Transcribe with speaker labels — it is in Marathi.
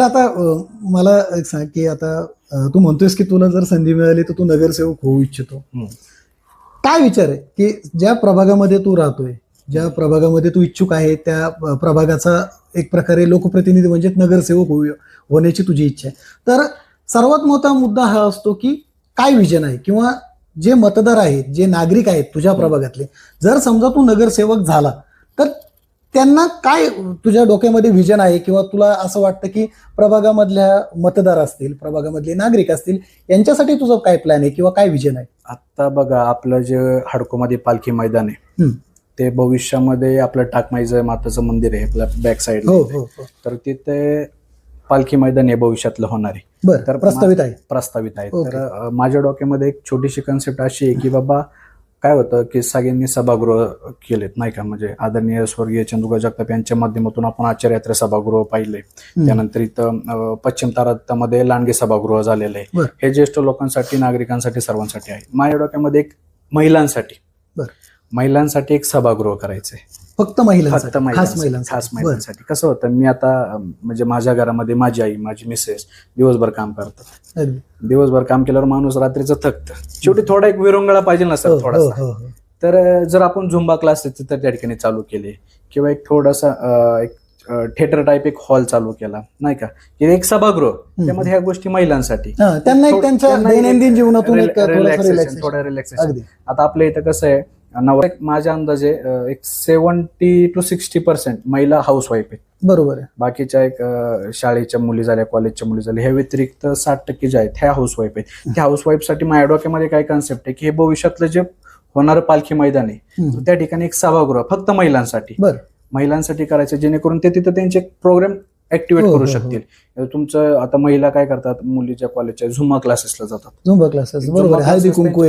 Speaker 1: तर आता मला एक सांग की आता तू म्हणतोयस की तुला जर संधी मिळाली तर तू नगरसेवक होऊ इच्छितो. काय विचार आहे? की ज्या प्रभागामध्ये तू राहतोय ज्या प्रभागामध्ये तू इच्छुक आहे त्या प्रभागाचा एक प्रकारे लोकप्रतिनिधी म्हणजे नगरसेवक होऊ होण्याची तुझी इच्छा आहे. तर सर्वात मोठा मुद्दा हा असतो की काय विजन आहे? किंवा जे मतदार आहेत जे नागरिक आहेत तुझ्या प्रभागातले जर समजा तू नगरसेवक झाला तर त्यांना काय तुझ्या डोक्यामध्ये विजन आहे किंवा तुला असं वाटतं की प्रभागामधल्या मतदार असतील प्रभागामधले नागरिक असतील यांच्यासाठी तुझं काय प्लॅन आहे किंवा काय विजन आहे?
Speaker 2: आता बघा आपलं जे हडकोमध्ये पालखी मैदान आहे. ते भविष्यामध्ये आपलं टाकमाईचं माताचं मंदिर आहे आपल्या बॅक साईड
Speaker 1: हो हो हो.
Speaker 2: तर तिथे पालखी मैदान हे भविष्यातलं होणार आहे.
Speaker 1: बरं
Speaker 2: तर
Speaker 1: प्रस्तावित आहे.
Speaker 2: प्रस्तावित आहे. तर माझ्या डोक्यामध्ये एक छोटीशी कन्सेप्ट अशी आहे की बाबा काय होतं की सगळ्यांनी सभागृह केलेत नाही का? म्हणजे आदरणीय स्वर्गीय चंदुका जगताप यांच्या माध्यमातून आपण आचार्य यात्रा सभागृह पाहिले. त्यानंतर इथं पश्चिम तारामध्ये लांडगे सभागृह झालेलं आहे. हे ज्येष्ठ लोकांसाठी नागरिकांसाठी सर्वांसाठी आहे. माझ्या डोक्यामध्ये एक महिलांसाठी. महिलांसाठी एक सभागृह करायचंय.
Speaker 1: फक्त महिलांसाठी
Speaker 2: फक्त
Speaker 1: खास
Speaker 2: महिलांसाठी
Speaker 1: महिलांसाठी.
Speaker 2: खास
Speaker 1: बरं.
Speaker 2: महिलांसाठी. कसं होतं मी आता अं, म्हणजे माझ्या घरामध्ये माझी आई माझी मिसेस दिवसभर काम करतात.
Speaker 1: अगदी.
Speaker 2: दिवसभर काम केल्यावर माणूस रात्रीचं थकतं. शेवटी थोडा एक विरंगळा पाहिजे ना
Speaker 1: हो,
Speaker 2: सर
Speaker 1: हो,
Speaker 2: थोडासा.
Speaker 1: हो, हो.
Speaker 2: तर अं, जर आपण झुंबा क्लासेस तर त्या ठिकाणी चालू केले किंवा एक थोडासा अं, एक थिएटर टाईप एक हॉल चालू केला नाही का? एक सभागृह त्यामध्ये ह्या गोष्टी महिलांसाठी.
Speaker 1: हा, त्यांना एक
Speaker 2: थोड-
Speaker 1: त्यांच्या
Speaker 2: त्यांना एक
Speaker 1: दैनंदिन जीवनातून
Speaker 2: रिल-
Speaker 1: एक थोडंसं
Speaker 2: relaxation,
Speaker 1: relaxation.
Speaker 2: थोडं रिलॅक्सेशन
Speaker 1: अगदी.
Speaker 2: आता आपल्या इथं कसं आहे नवर माझ्या अंदाजे एक सेवन्टी टू सिक्स्टी पर्सेंट महिला हाऊस वाईफ आहेत.
Speaker 1: बरोबर आहे.
Speaker 2: बाकीच्या एक अं, शाळेच्या मुली झाल्या कॉलेजच्या मुली झाल्या ह्या व्यतिरिक्त साठ टक्के जे आहेत ह्या हाऊस वाईफ आहेत त्या हाऊससाठी माझ्या डोक्यामध्ये काय कन्सेप्ट आहे की हे भविष्यातलं जे होणारं पालखी मैदान आहे
Speaker 1: हम्म.
Speaker 2: तर त्या ठिकाणी एक सभागृह फक्त महिलांसाठी.
Speaker 1: बरं.
Speaker 2: महिलांसाठी करायचं जेणेकरून ते तिथं त्यांचे प्रोग्राम ऍक्टिव्हेट
Speaker 1: हो,
Speaker 2: करू
Speaker 1: हो, हो.
Speaker 2: शकतील. तुमचं आता महिला काय करतात मुलीच्या कॉलेजच्या झुमा क्लासेसला जातात.
Speaker 1: झुंबा क्लासेस
Speaker 2: झुंबा
Speaker 1: बरोबर आहे. हळदी
Speaker 2: classes
Speaker 1: कुंकू आहे.